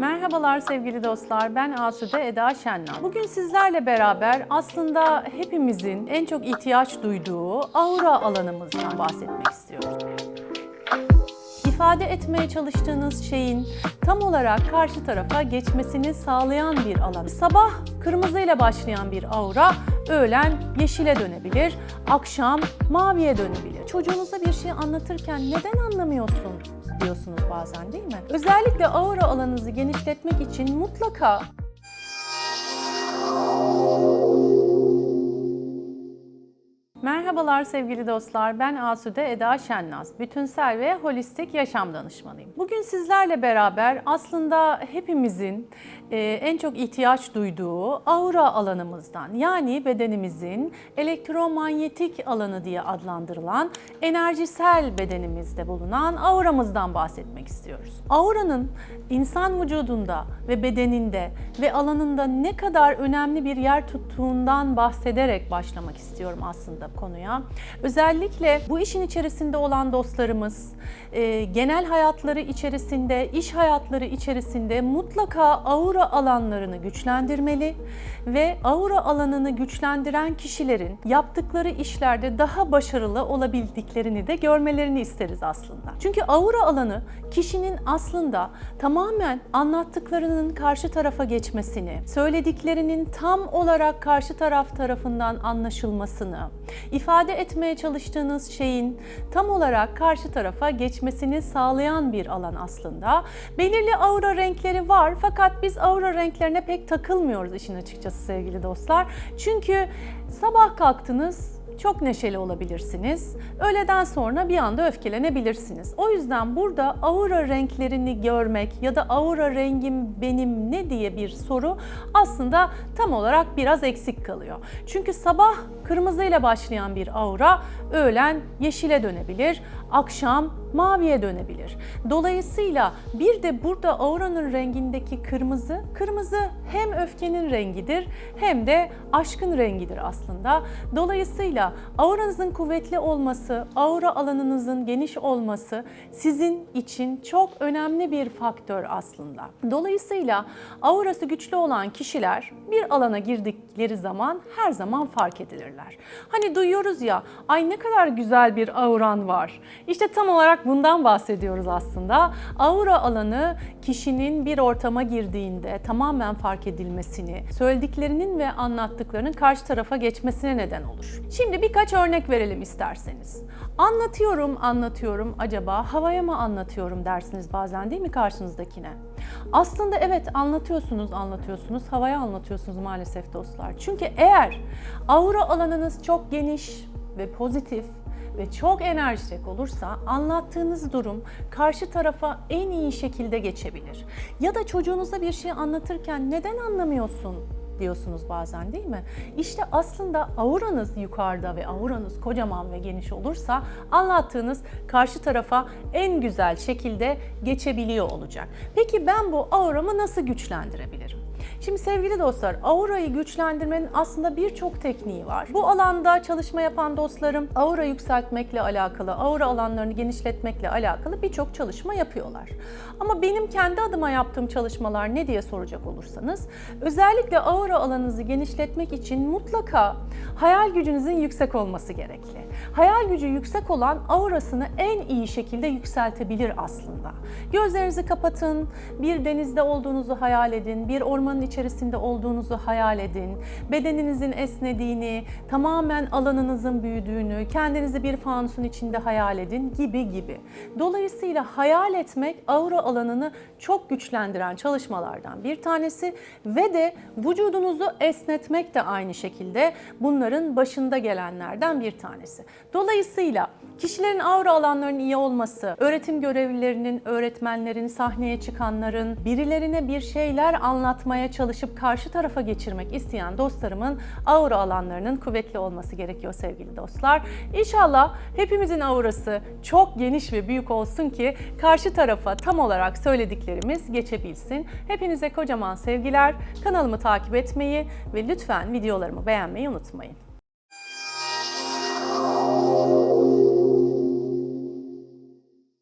Merhabalar sevgili dostlar. Ben Asude Eda Şenlan. Bugün sizlerle beraber aslında hepimizin en çok ihtiyaç duyduğu aura alanımızdan bahsetmek istiyoruz. İfade etmeye çalıştığınız şeyin tam olarak karşı tarafa geçmesini sağlayan bir alan. Sabah kırmızıyla başlayan bir aura öğlen yeşile dönebilir, akşam maviye dönebilir. Çocuğunuza bir şey anlatırken neden anlamıyorsun diyorsunuz bazen değil mi? Özellikle aura alanınızı genişletmek için mutlaka Merhabalar sevgili dostlar. Ben Asude Eda Şennaz. Bütünsel ve holistik yaşam danışmanıyım. Bugün sizlerle beraber aslında hepimizin e, en çok ihtiyaç duyduğu aura alanımızdan yani bedenimizin elektromanyetik alanı diye adlandırılan enerjisel bedenimizde bulunan auramızdan bahsetmek istiyoruz. Auranın insan vücudunda ve bedeninde ve alanında ne kadar önemli bir yer tuttuğundan bahsederek başlamak istiyorum aslında konuya. Özellikle bu işin içerisinde olan dostlarımız e, genel hayatları içerisinde, iş hayatları içerisinde mutlaka aura alanlarını güçlendirmeli ve aura alanını güçlendiren kişilerin yaptıkları işlerde daha başarılı olabildiklerini de görmelerini isteriz aslında. Çünkü aura alanı kişinin aslında tamamen anlattıklarının karşı tarafa geçmesini, söylediklerinin tam olarak karşı taraf tarafından anlaşılmasını, ifade etmeye çalıştığınız şeyin tam olarak karşı tarafa geçmesini sağlayan bir alan aslında. Belirli aura renkleri var fakat biz aura renklerine pek takılmıyoruz işin açıkçası sevgili dostlar. Çünkü sabah kalktınız çok neşeli olabilirsiniz. Öğleden sonra bir anda öfkelenebilirsiniz. O yüzden burada aura renklerini görmek ya da aura rengim benim ne diye bir soru aslında tam olarak biraz eksik kalıyor. Çünkü sabah kırmızıyla başlayan bir aura öğlen yeşile dönebilir, akşam maviye dönebilir. Dolayısıyla bir de burada auranın rengindeki kırmızı, kırmızı hem öfkenin rengidir hem de aşkın rengidir aslında. Dolayısıyla auranızın kuvvetli olması, aura alanınızın geniş olması sizin için çok önemli bir faktör aslında. Dolayısıyla aurası güçlü olan kişiler bir alana girdikleri zaman her zaman fark edilirler. Hani duyuyoruz ya, ay ne kadar güzel bir auran var. İşte tam olarak bundan bahsediyoruz aslında. Aura alanı kişinin bir ortama girdiğinde tamamen fark edilmesini, söylediklerinin ve anlattıklarının karşı tarafa geçmesine neden olur. Şimdi birkaç örnek verelim isterseniz. Anlatıyorum, anlatıyorum. Acaba havaya mı anlatıyorum dersiniz bazen değil mi karşınızdakine? Aslında evet anlatıyorsunuz, anlatıyorsunuz, havaya anlatıyorsunuz maalesef dostlar. Çünkü eğer aura alanınız çok geniş ve pozitif ve çok enerjik olursa anlattığınız durum karşı tarafa en iyi şekilde geçebilir. Ya da çocuğunuza bir şey anlatırken neden anlamıyorsun diyorsunuz bazen değil mi? İşte aslında auranız yukarıda ve auranız kocaman ve geniş olursa anlattığınız karşı tarafa en güzel şekilde geçebiliyor olacak. Peki ben bu auramı nasıl güçlendirebilirim? Şimdi sevgili dostlar, aurayı güçlendirmenin aslında birçok tekniği var. Bu alanda çalışma yapan dostlarım aura yükseltmekle alakalı, aura alanlarını genişletmekle alakalı birçok çalışma yapıyorlar. Ama benim kendi adıma yaptığım çalışmalar ne diye soracak olursanız, özellikle aura alanınızı genişletmek için mutlaka hayal gücünüzün yüksek olması gerekli. Hayal gücü yüksek olan aurasını en iyi şekilde yükseltebilir aslında. Gözlerinizi kapatın, bir denizde olduğunuzu hayal edin, bir ormanın içerisinde olduğunuzu hayal edin. Bedeninizin esnediğini, tamamen alanınızın büyüdüğünü, kendinizi bir fanusun içinde hayal edin gibi gibi. Dolayısıyla hayal etmek aura alanını çok güçlendiren çalışmalardan bir tanesi ve de vücudunuzu esnetmek de aynı şekilde bunların başında gelenlerden bir tanesi. Dolayısıyla kişilerin aura alanlarının iyi olması, öğretim görevlilerinin, öğretmenlerin, sahneye çıkanların, birilerine bir şeyler anlatmaya çalışıp karşı tarafa geçirmek isteyen dostlarımın aura alanlarının kuvvetli olması gerekiyor sevgili dostlar. İnşallah hepimizin aurası çok geniş ve büyük olsun ki karşı tarafa tam olarak söylediklerimiz geçebilsin. Hepinize kocaman sevgiler. Kanalımı takip etmeyi ve lütfen videolarımı beğenmeyi unutmayın.